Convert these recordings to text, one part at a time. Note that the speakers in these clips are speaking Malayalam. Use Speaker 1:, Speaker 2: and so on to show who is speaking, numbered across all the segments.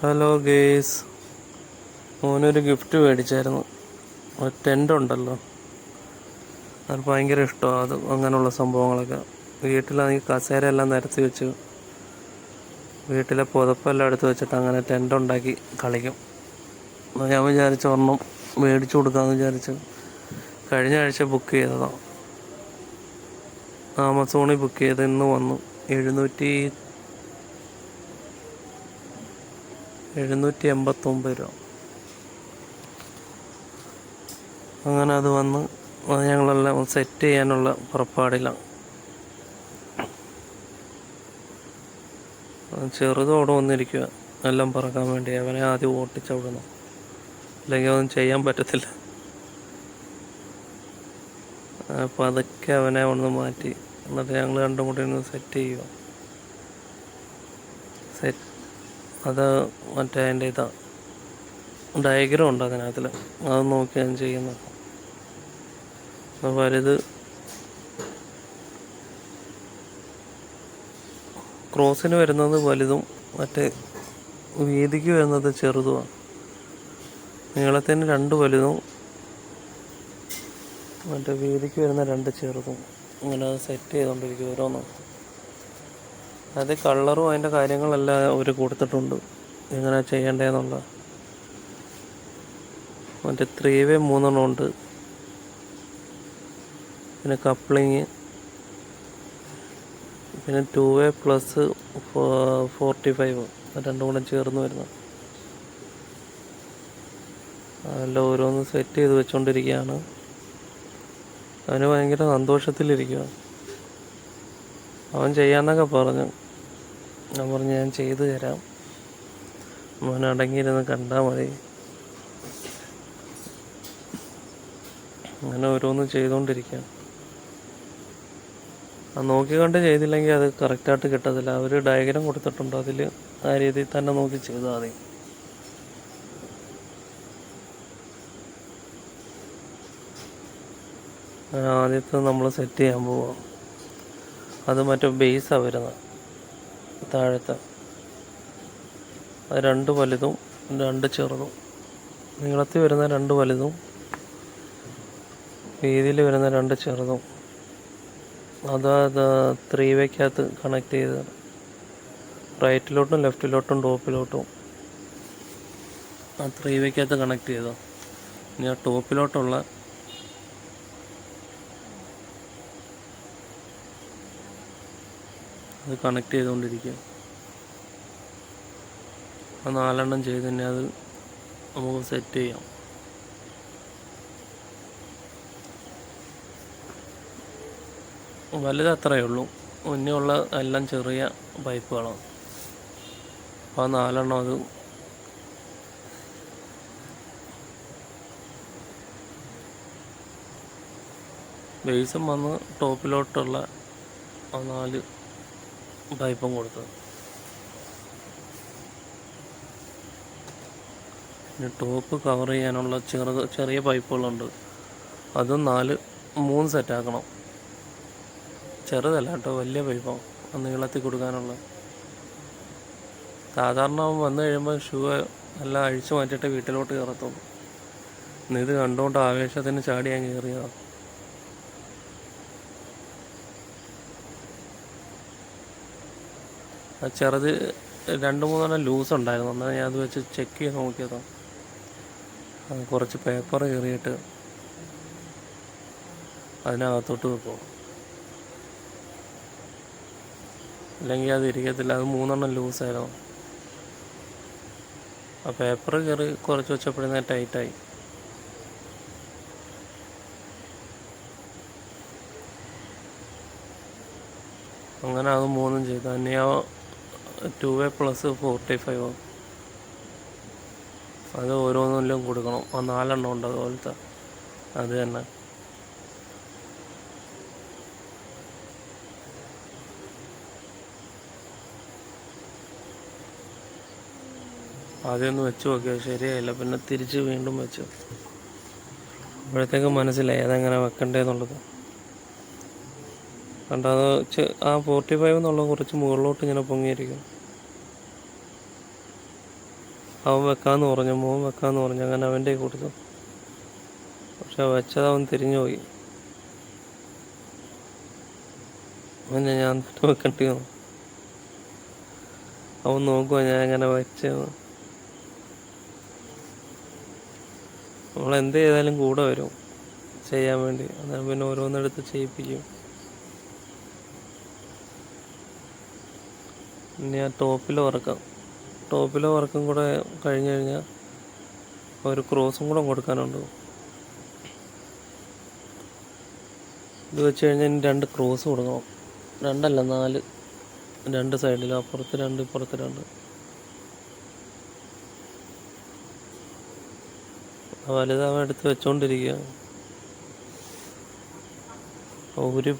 Speaker 1: ഹലോ ഗേസ് മോനൊരു ഗിഫ്റ്റ് മേടിച്ചായിരുന്നു. ഒരു ടെന്റ് ഉണ്ടല്ലോ. അത് ഭയങ്കര ഇഷ്ടമാണ്. അത് അങ്ങനെയുള്ള സംഭവങ്ങളൊക്കെ. വീട്ടിലാണെങ്കിൽ കസേര എല്ലാം നിരത്തി വെച്ച്. വീട്ടിലെ പുതപ്പെല്ലാം എടുത്ത് വെച്ചിട്ട് അങ്ങനെ ടെന്റ് ഉണ്ടാക്കി കളിക്കും. ഞാൻ വിചാരിച്ച ഒന്നും മേടിച്ചു കൊടുക്കാമെന്ന് വിചാരിച്ച്. കഴിഞ്ഞ ആഴ്ച ബുക്ക് ചെയ്തതാണ് ആമസോണിൽ ബുക്ക് ചെയ്ത് ഇന്ന് വന്നു. എഴുന്നൂറ്റി എഴുന്നൂറ്റി എൺപത്തൊമ്പത് രൂപ. അങ്ങനെ അത് വന്ന് അത് ഞങ്ങളെല്ലാം സെറ്റ് ചെയ്യാനുള്ള പുറപ്പാടിലാണ്. ചെറുതോടെ വന്നിരിക്കുക. എല്ലാം പറക്കാൻ വേണ്ടി. അവനെ ആദ്യം ഓട്ടിച്ചവിടണം അല്ലെങ്കിൽ അതൊന്നും ചെയ്യാൻ പറ്റത്തില്ല. അപ്പോൾ അതൊക്കെ അവനെ ഒന്ന് മാറ്റി. എന്നിട്ട് ഞങ്ങൾ രണ്ടും കൂടി ഒന്ന് സെറ്റ് ചെയ്യുക സെറ്റ് അത് മറ്റേ അതിന്റെ ഇതാ ഡയഗ്രാം ഉണ്ട് അതിനകത്തിൽ അത് നോക്കി ഞാൻ ചെയ്യുന്നത് വലുത് ക്രോസിന് വരുന്നത് വലുതും മറ്റേ വീതിക്ക് വരുന്നത് ചെറുതുമാണ്. നീളത്തിന് രണ്ട് വലുതും മറ്റേ വീതിക്ക് വരുന്ന രണ്ട് ചെറുതും. അങ്ങനെ സെറ്റ് ചെയ്തുകൊണ്ടിരിക്കും ഓരോന്നും. അത് കളറും അതിന്റെ കാര്യങ്ങളെല്ലാം അവർ കൊടുത്തിട്ടുണ്ട്. എങ്ങനെ ചെയ്യേണ്ടതെന്നുള്ള മറ്റേ ത്രീ വേ മൂന്നെണ്ണം ഉണ്ട്. പിന്നെ കപ്ലിങ്. പിന്നെ two way plus forty five രണ്ടും കൂടെ ചേർന്ന് വരുന്നത് അതെല്ലാം ഓരോന്ന് സെറ്റ് ചെയ്ത് വെച്ചുകൊണ്ടിരിക്കുകയാണ് അവന് ഭയങ്കര സന്തോഷത്തിലിരിക്കുക അവൻ ചെയ്യാന്നൊക്കെ പറഞ്ഞു. ഞാൻ പറഞ്ഞു ഞാൻ ചെയ്തു തരാം. മോൻ അടങ്ങിയിരുന്ന് കണ്ടാൽ മതി. അങ്ങനെ ഓരോന്ന് ചെയ്തുകൊണ്ടിരിക്കാം ആ നോക്കി കണ്ട് ചെയ്തില്ലെങ്കിൽ അത് കറക്റ്റായിട്ട് കിട്ടത്തില്ല. അവർ ഡയഗ്രാം കൊടുത്തിട്ടുണ്ട്? അതിൽ ആ രീതിയിൽ തന്നെ നോക്കി ചെയ്താൽ മതി. ആദ്യത്തെ നമ്മൾ സെറ്റ് ചെയ്യാൻ പോവാം. അത് മറ്റേ ബേസാണ് വരുന്നത്. താഴത്തെ. അത് രണ്ട് വലുതും രണ്ട് ചെറുതും. നീളത്തിൽ വരുന്ന രണ്ട് വലുതും വീതിയിൽ വരുന്ന രണ്ട് ചെറുതും. അത് ത്രീ വേക്കകത്ത് കണക്ട് ചെയ്ത് റൈറ്റിലോട്ടും ലെഫ്റ്റിലോട്ടും ടോപ്പിലോട്ടും ആ ത്രീ വേക്കകത്ത് കണക്ട് ചെയ്തോ ഇനി ആ ടോപ്പിലോട്ടുള്ള അത് കണക്ട് ചെയ്തുകൊണ്ടിരിക്കുക ആ നാലെണ്ണം ചെയ്ത് തന്നെ അത് നമുക്ക് സെറ്റ് ചെയ്യാം. വലുത് അത്രയേ ഉള്ളൂ. മുന്നേയുള്ള എല്ലാം ചെറിയ പൈപ്പുകളാണ് അപ്പോൾ ആ നാലെണ്ണം അത് ബേസും വന്ന് ടോപ്പിലോട്ടുള്ള ആ നാല് പൈപ്പും കൊടുത്തത് പിന്നെ ടോപ്പ് കവർ ചെയ്യാനുള്ള ചെറുത് ചെറിയ പൈപ്പുകളുണ്ട്. അതും നാല് മൂന്ന് സെറ്റാക്കണം ചെറുതല്ല കേട്ടോ വലിയ പൈപ്പാണ് നീളത്തിൽ കൊടുക്കാനുള്ള. സാധാരണ വന്നു കഴിയുമ്പോൾ ഷൂ എല്ലാം അഴിച്ചു മാറ്റിയിട്ട് വീട്ടിലോട്ട് കയറത്തുള്ളൂ. ഇത് കണ്ടുകൊണ്ട് ആവേശത്തിന് ചാടി കയറിയതാണ് ചെറുത് രണ്ട് മൂന്നെണ്ണം ലൂസ് ഉണ്ടായിരുന്നു. എന്നാൽ ഞാൻ അത് വെച്ച് ചെക്ക് ചെയ്ത് നോക്കിയതോ. കുറച്ച് പേപ്പർ കയറിയിട്ട് അതിനകത്തോട്ട് വെക്കും അല്ലെങ്കിൽ അത് ഇരിക്കത്തില്ല. അത് മൂന്നെണ്ണം ലൂസായിരുന്നു ആ പേപ്പർ കയറി കുറച്ച് വെച്ചപ്പോഴേ ടൈറ്റായി അങ്ങനെ അത് മൂന്നും ചെയ്തു. തന്നെ two A plus forty five അത് ഓരോന്നിലും കൊടുക്കണം. ആ നാലെണ്ണം ഉണ്ട് അതുപോലത്തെ. അത് തന്നെ. ആദ്യം ഒന്ന് വെച്ച് നോക്കിയത് ശരിയായില്ല. പിന്നെ തിരിച്ച് വീണ്ടും വെച്ചു. അപ്പോഴത്തേക്ക് മനസ്സിലായി അതെങ്ങനെ വെക്കണ്ടേന്നുള്ളത്. കണ്ടോ? അത് ആ ഫോർട്ടി ഫൈവ് എന്നുള്ള കുറച്ച് മുകളിലോട്ട് ഇങ്ങനെ പൊങ്ങിയിരിക്കും അവൻ വെക്കാന്ന് പറഞ്ഞു മോൻ വെക്കാന്ന് പറഞ്ഞു അങ്ങനെ അവന്റെ കൊടുത്തു പക്ഷെ വെച്ചത് അവൻ തിരിഞ്ഞു പോയി. പിന്നെ ഞാൻ തന്നെ വന്നു അവൻ നോക്കുക ഞാൻ എങ്ങനെ വെച്ചെന്ന്. നമ്മൾ എന്ത് ചെയ്താലും കൂടെ വരും ചെയ്യാൻ വേണ്ടി. അന്നേരം പിന്നെ ഓരോന്നെടുത്ത് ചെയ്യിപ്പിക്കും. ഇനി ആ ടോപ്പിൽ വർക്കാം ടോപ്പിലെ വർക്കും കൂടെ കഴിഞ്ഞ് കഴിഞ്ഞാൽ ഒരു ക്രോസും കൂടെ കൊടുക്കാനുണ്ട്. ഇത് വെച്ച് കഴിഞ്ഞാൽ ഇനി രണ്ട് ക്രോസ് കൊടുക്കണം. രണ്ടല്ല നാല്. രണ്ട് സൈഡിൽ അപ്പുറത്ത് രണ്ട് ഇപ്പുറത്ത് രണ്ട്. വലുതാവൻ എടുത്ത് വെച്ചോണ്ടിരിക്കുക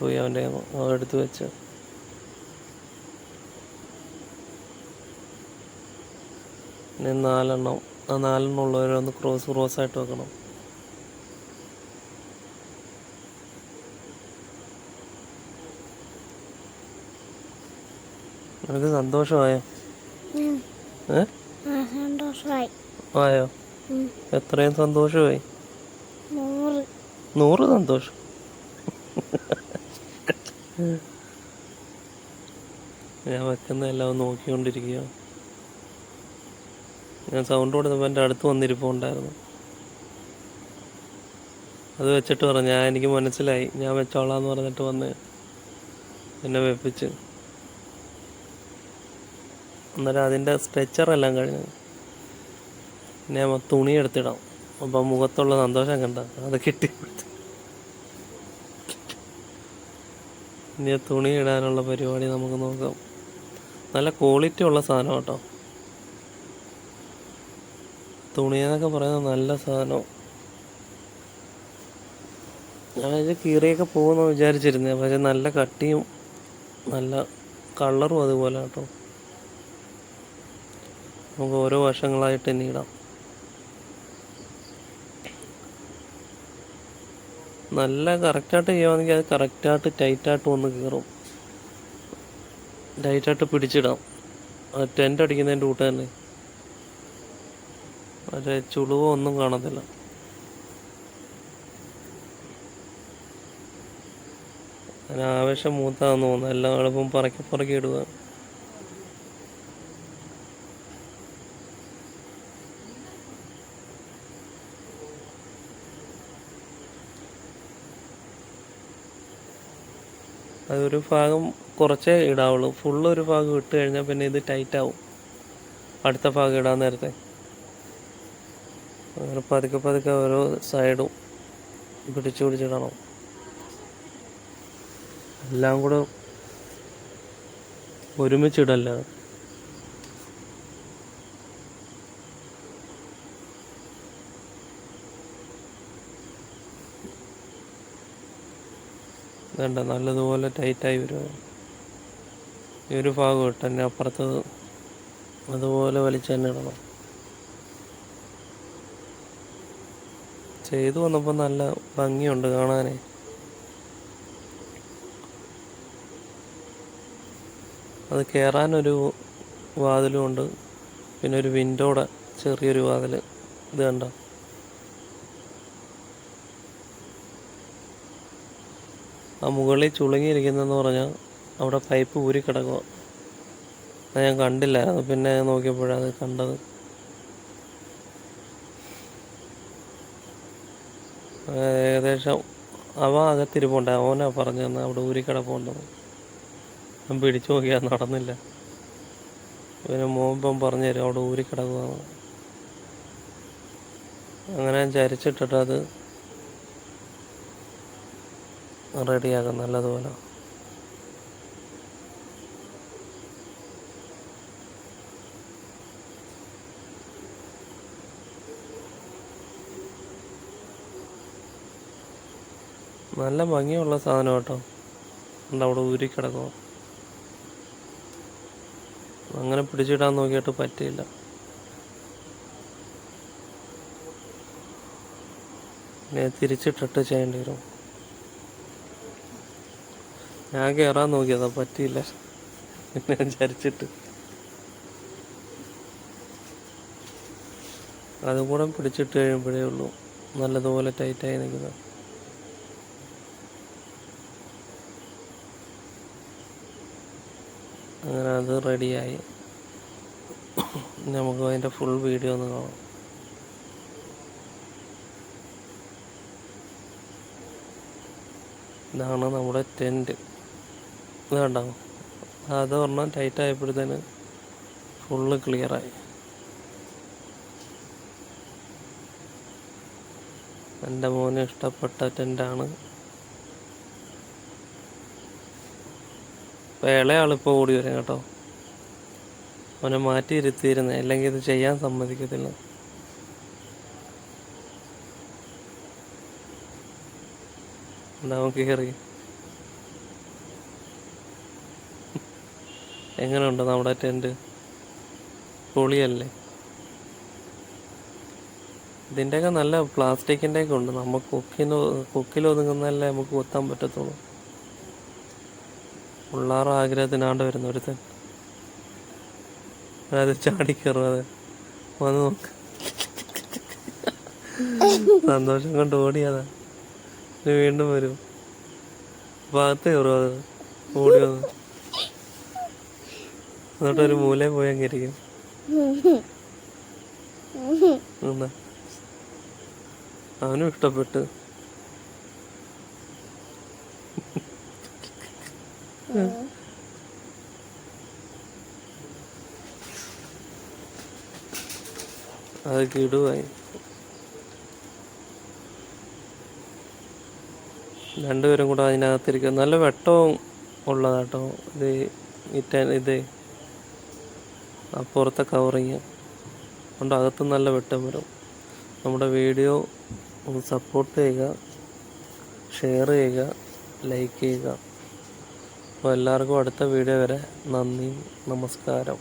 Speaker 1: പോയി അവന്റെ അവ അവൻ എടുത്ത് വെച്ച്. ഇനി നാലെണ്ണം ആ നാലെണ്ണം ഉള്ളവരൊന്ന് ക്രോസ് ക്രോസ് ആയിട്ട് വെക്കണം. നിനക്ക് സന്തോഷമായോ? ആയോ? എത്രയും സന്തോഷമായി?
Speaker 2: നൂറ്.
Speaker 1: സന്തോഷം. ഞാൻ വെക്കുന്ന എല്ലാം നോക്കിക്കൊണ്ടിരിക്കുകയാണ്. നോക്കിക്കൊണ്ടിരിക്കുക ഞാൻ സൗണ്ട് കൊടുത്തപ്പോൾ എന്റെ അടുത്ത് വന്നിരിപ്പുണ്ടായിരുന്നു അത് വെച്ചിട്ട് പറഞ്ഞു ഞാൻ എനിക്ക് മനസ്സിലായി. ഞാൻ വെച്ചോളാന്ന് പറഞ്ഞിട്ട് വന്ന് എന്നെ വെപ്പിച്ച്. അന്നേരം അതിന്റെ സ്ട്രെച്ചറെല്ലാം കഴിഞ്ഞു പിന്നെ നമ്മൾ തുണി എടുത്തിടാം. അപ്പം മുഖത്തുള്ള സന്തോഷം കണ്ട അത് കിട്ടി. ഇനി തുണി ഇടാനുള്ള പരിപാടി നമുക്ക് നോക്കാം. നല്ല ക്വാളിറ്റി ഉള്ള സാധനം കേട്ടോ. തുണി എന്നൊക്കെ പറയുന്നത് നല്ല സാധനം. ഞാൻ ഇത് കീറിയൊക്കെ പോകുമെന്ന് വിചാരിച്ചിരുന്നേ. പക്ഷെ നല്ല കട്ടിയും നല്ല കളറും അതുപോലെ കേട്ടോ. നമുക്ക് ഓരോ വർഷങ്ങളായിട്ട് ഇനി ഇടാം. നല്ല കറക്റ്റായിട്ട് ചെയ്യുകയാണെങ്കിൽ അത് കറക്റ്റായിട്ട് ടൈറ്റായിട്ട് വന്ന് കീറും. ടൈറ്റായിട്ട് പിടിച്ചിടാം. ടെന്റ് അടിക്കുന്നതിന്റെ കൂട്ട് തന്നെ. മറ്റേ ചുളിവോ ഒന്നും കാണത്തില്ല. അതിന് ആവേശം മൂത്താന്ന് തോന്നുന്നു. എല്ലാം എളുപ്പം പറക്കി പറക്കി ഇടുക അതൊരു ഭാഗം കുറച്ചേ ഇടാവുള്ളൂ. ഫുള്ള് ഒരു ഭാഗം ഇട്ട് കഴിഞ്ഞാൽ പിന്നെ ഇത് ടൈറ്റ് ആവും. അടുത്ത ഭാഗം ഇടാൻ നേരത്തെ. അങ്ങനെ പതുക്കെ പതുക്കെ ഓരോ സൈഡും പിടിച്ചു പിടിച്ചിടണം എല്ലാം കൂടെ ഒരുമിച്ചിടല്ല വേണ്ട നല്ലതുപോലെ ടൈറ്റായി വരും. ഈ ഒരു ഭാഗം ഇട്ട് തന്നെ അപ്പുറത്തത് അതുപോലെ വലിച്ചു തന്നെ ഇടണം. ചെയ്തു വന്നപ്പോൾ നല്ല ഭംഗിയുണ്ട് കാണാനേ. അത് കയറാനൊരു വാതിലും ഉണ്ട് പിന്നെ ഒരു വിൻഡോടെ ചെറിയൊരു വാതിൽ ഇത് കണ്ടോ? ആ മുകളിൽ ചുളുങ്ങിയിരിക്കുന്നതെന്ന് പറഞ്ഞാൽ അവിടെ പൈപ്പ് ഊരി കിടക്കുക അത് ഞാൻ കണ്ടില്ലായിരുന്നു. പിന്നെ നോക്കിയപ്പോഴാണ് അത് കണ്ടത്. ഏകദേശം അവ അകത്തിരിപ്പുണ്ട്. അവനാ പറഞ്ഞു തന്നെ അവിടെ ഊരിക്കട കിടപ്പുണ്ടെന്ന് ഞാൻ പിടിച്ചു നോക്കിയാൽ നടന്നില്ല. പിന്നെ മോമ്പം പറഞ്ഞു തരും അവിടെ ഊരി കിടക്കുകയാണ് അങ്ങനെ ചരിച്ചിട്ടിട്ട് അത് റെഡിയാക്കും നല്ലതുപോലെ. നല്ല ഭംഗിയുള്ള സാധനം കേട്ടോ. അവിടെ ഊരി കിടക്കുക അങ്ങനെ പിടിച്ചിടാൻ നോക്കിയിട്ട് പറ്റിയില്ല. തിരിച്ചിട്ടിട്ട് ചെയ്യേണ്ടി വരും. ഞാൻ കയറാൻ നോക്കിയതാ പറ്റിയില്ല. പിന്നെ ചരിച്ചിട്ട്. അതും കൂടെ പിടിച്ചിട്ട് കഴിയുമ്പോഴേ ഉള്ളൂ. നല്ലതുപോലെ ടൈറ്റായി നിൽക്കുന്നത്. അങ്ങനെ അത് റെഡിയായി. നമുക്ക് അതിന്റെ ഫുൾ വീഡിയോ ഒന്ന് കാണാം. ഇതാണ് നമ്മുടെ ടെന്റ് ഇത് കണ്ടോ? അത് പറഞ്ഞാൽ ടൈറ്റ് ആയപ്പോഴത്തേന് ഫുള്ള് ക്ലിയറായി എന്റെ മോന് ഇഷ്ടപ്പെട്ട ടെന്റാണ് ഇളയാളിപ്പോൾ ഓടി വരും കേട്ടോ. അവനെ മാറ്റി ഇരുത്തിയിരുന്നേ. അല്ലെങ്കിൽ ഇത് ചെയ്യാൻ സമ്മതിക്കത്തില്ല. ഉണ്ടാവും കയറി? എങ്ങനെയുണ്ട് നമ്മുടെ ടെന്റ് പൊളിയല്ലേ? ഇതിന്റെയൊക്കെ നല്ല പ്ലാസ്റ്റിക്കിന്റെയൊക്കെ ഉണ്ട്. നമുക്ക് കൊക്കിന് കൊക്കിൽ ഒതുങ്ങുന്നതല്ലേ നമുക്ക് കൊത്താൻ പറ്റത്തുള്ളൂ. പിള്ളേർ ആഗ്രഹത്തിനാണ്ട് വരുന്ന ഒരുത്തൻ അത് ചാടിക്കയറുന്നത്. വന്ന് നോക്ക്. സന്തോഷം കൊണ്ട് ഓടിയതാ. ഇനി വീണ്ടും വരും. ഭാഗത്ത് കയറും അത്. ഓടി വന്ന്. എന്നിട്ടൊരു മൂലേ മൂലയിൽ പോയി അങ്ങിരിക്കും അവനും ഇഷ്ടപ്പെട്ട്. അത് കിടുവായി. രണ്ടുപേരും കൂടെ അതിനകത്തിരിക്കും നല്ല വെട്ടവും ഉള്ളതാട്ടോ. ഇത് ഇറ്റ ഇത് അപ്പുറത്തെ കവറിങ്. അതുകൊണ്ട് അകത്ത് നല്ല വെട്ടം വരും. നമ്മുടെ വീഡിയോ ഒന്ന് സപ്പോർട്ട് ചെയ്യുക ഷെയർ ചെയ്യുക ലൈക്ക് ചെയ്യുക. അപ്പോൾ എല്ലാവർക്കും അടുത്ത വീഡിയോ വരെ നന്ദി നമസ്കാരം.